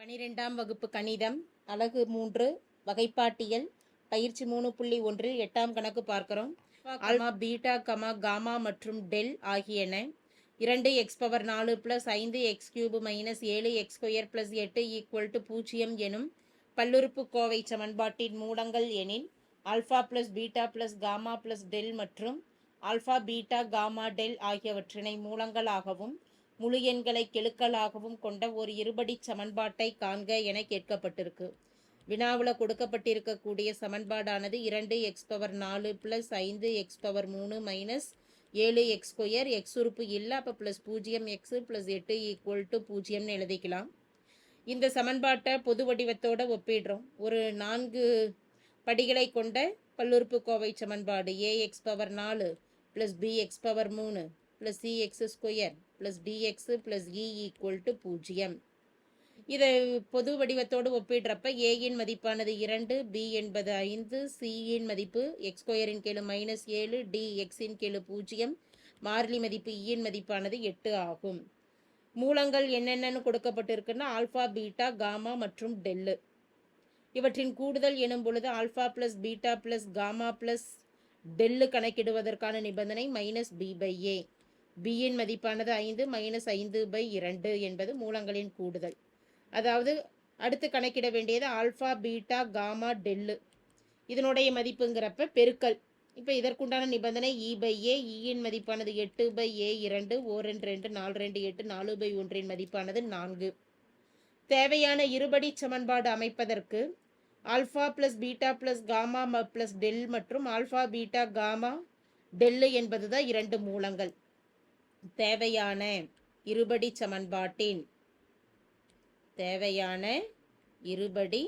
பனிரெண்டாம் வகுப்பு கணிதம் அலகு மூன்று வகைப்பாட்டியல் பயிற்சி மூணு புள்ளி ஒன்றில் எட்டாம் கணக்கு பார்க்கிறோம். ஆல்மா பீட்டா கமா காமா மற்றும் டெல் ஆகியன. இரண்டு எக்ஸ் பவர் நாலு ப்ளஸ் ஐந்து எக்ஸ் கியூப் மைனஸ் ஏழு எக்ஸ் ஸ்கொயர் ப்ளஸ் எட்டு ஈக்குவல் டு பூஜ்ஜியம் எனும் பல்லுறுப்புக்கோவை சமன்பாட்டின் மூலங்கள் எனில் alpha plus beta plus gamma plus del மற்றும் ஆல்ஃபா பீட்டா காமா டெல் ஆகியவற்றினை மூலங்களாகவும் முழு எண்களை கெழுக்களாகவும் கொண்ட ஒரு இருபடி சமன்பாட்டை காண்க என கேட்கப்பட்டிருக்கு. வினாவில் கொடுக்கப்பட்டிருக்கக்கூடிய சமன்பாடானது இரண்டு எக்ஸ் பவர் நாலு ப்ளஸ் ஐந்து எக்ஸ் பவர் மூணு மைனஸ் ஏழு எக்ஸ் ஸ்கொயர் எக்ஸ் உறுப்பு இல்லை அப்போ ப்ளஸ் பூஜ்ஜியம் எக்ஸு ப்ளஸ் எட்டு ஈக்குவல் டு பூஜ்ஜியம்னு எழுதிக்கலாம். இந்த சமன்பாட்டை பொது வடிவத்தோடு ஒப்பிடுறோம். ஒரு நான்கு படிகளை கொண்ட பல்லுறுப்பு கோவை சமன்பாடு ஏ எக்ஸ் பவர் நாலு ப்ளஸ் பி எக்ஸ் பவர் மூணு plus C X square plus D X plus E equal to பூஜ்ஜியம். இதை பொது வடிவத்தோடு ஒப்பிடுறப்ப ஏயின் மதிப்பானது இரண்டு பி என்பது ஐந்து சியின் மதிப்பு எக்ஸ் ஸ்கொயரின் மைனஸ் ஏழு டி எக்ஸின் கீழு பூஜ்ஜியம். மாறிலி மதிப்பு e இயின் மதிப்பானது எட்டு ஆகும். மூலங்கள் என்னென்னு கொடுக்கப்பட்டிருக்குன்னா ஆல்ஃபா பீட்டா காமா மற்றும் டெல்லு இவற்றின் கூடுதல் எனும் பொழுது alpha plus beta plus gamma plus del கணக்கிடுவதற்கான நிபந்தனை மைனஸ் பி பை ஏ பியின் மதிப்பானது ஐந்து மைனஸ் ஐந்து பை இரண்டு என்பது மூலங்களின் கூடுதல். அதாவது அடுத்து கணக்கிட வேண்டியது ஆல்ஃபா பீட்டா காமா டெல்லு இதனுடைய மதிப்புங்கிறப்ப பெருக்கல். இப்போ இதற்குண்டான நிபந்தனை e இ பை ஏ இயின் e மதிப்பானது எட்டு பை ஏ இரண்டு ஓ ரெண்டு ரெண்டு நாலு ரெண்டு எட்டு நாலு பை ஒன்றின் மதிப்பானது நான்கு. தேவையான இருபடி சமன்பாடு அமைப்பதற்கு alpha plus beta plus gamma plus del மற்றும் ஆல்ஃபா பீட்டா காமா டெல்லு என்பது தான் இரண்டு மூலங்கள். தேவையான இருபடி சமன்பாட்டின் தேவையான இருபடி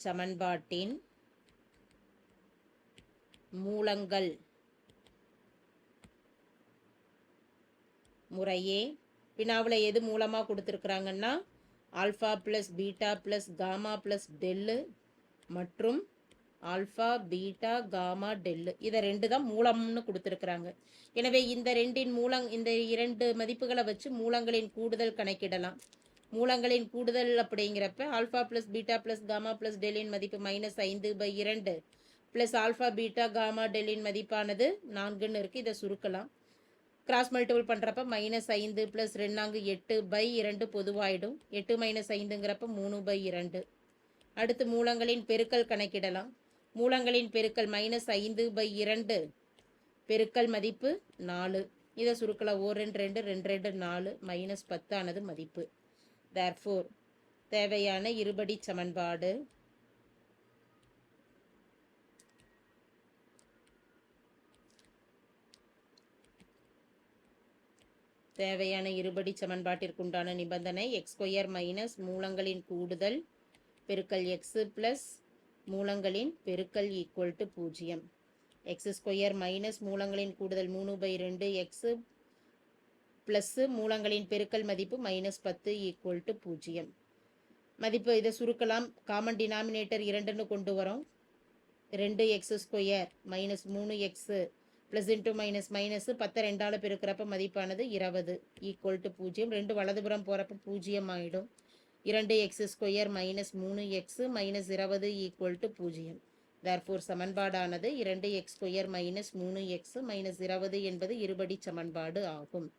சமன்பாட்டின் மூலங்கள் முறையே. வினாவில் எது மூலமாக கொடுத்துருக்குறாங்கன்னா alpha plus beta plus gamma plus del மற்றும் ஆல்ஃபா பீட்டா காமா டெல்லு. இதை ரெண்டு தான் மூலம்னு கொடுத்துருக்குறாங்க. எனவே இந்த ரெண்டின் மூலங் இந்த இரண்டு மதிப்புகளை வச்சு மூலங்களின் கூடுதல் கணக்கிடலாம். மூலங்களின் கூடுதல் அப்படிங்கிறப்ப alpha plus beta plus gamma plus டெல்லின் மதிப்பு மைனஸ் ஐந்து பை இரண்டு ப்ளஸ் ஆல்ஃபா பீட்டா காமா டெல்லின் மதிப்பானது நான்குன்னு இருக்குது இதை சுருக்கலாம். கிராஸ் மல்டிபிள் பண்ணுறப்ப மைனஸ் ஐந்து ப்ளஸ் ரெண்டாங்கு எட்டு பை இரண்டு பொதுவாயிடும். எட்டு மைனஸ் ஐந்துங்கிறப்ப மூணு பை இரண்டு. அடுத்து மூலங்களின் பெருக்கல் கணக்கிடலாம். மூலங்களின் பெருக்கல் மைனஸ் ஐந்து பை இரண்டு. பெருக்கல் மதிப்பு நாலு. இதை சுருக்கலாம் ஓர் ரெண்டு ரெண்டு ரெண்டு ரெண்டு நாலு மைனஸ் பத்தானது மதிப்பு. தேர்ஃபோர் தேவையான இருபடி சமன்பாடு. தேவையான இருபடி சமன்பாட்டிற்குண்டான நிபந்தனை எக்ஸ் ஸ்கொயர் மைனஸ் மூலங்களின் கூடுதல் பெருக்கல் எக்ஸு ப்ளஸ் மூலங்களின் பெருக்கல் ஈக்குவல் டு பூஜ்ஜியம். எக்ஸ் ஸ்கொயர் மைனஸ் மூலங்களின் கூடுதல் மூணு பை ரெண்டு எக்ஸு ப்ளஸ்ஸு மூலங்களின் பெருக்கல் மதிப்பு மைனஸ் பத்து ஈக்குவல் டு பூஜ்ஜியம். மதிப்பு இதை சுருக்கலாம். காமன் டினாமினேட்டர் இரண்டுன்னு கொண்டு வரோம். ரெண்டு எக்ஸ் ஸ்கொயர் மைனஸ் மூணு X plus into minus minus பத்து ரெண்டால் பெருக்கிறப்ப மதிப்பானது இருபது ஈக்குவல் டு பூஜ்ஜியம். ரெண்டு வலதுபுறம் போகிறப்ப பூஜ்ஜியம் ஆகிடும் இரண்டு எக்ஸ் ஸ்கொயர் மைனஸ் மூணு எக்ஸ் மைனஸ் இருபது ஈக்குவல் டு பூஜ்ஜியம். தர்ஃபோர் சமன்பாடானது இரண்டு எக்ஸ் ஸ்கொயர் மைனஸ் மூணு எக்ஸ் மைனஸ் இருபது என்பது இருபடி சமன்பாடு ஆகும்.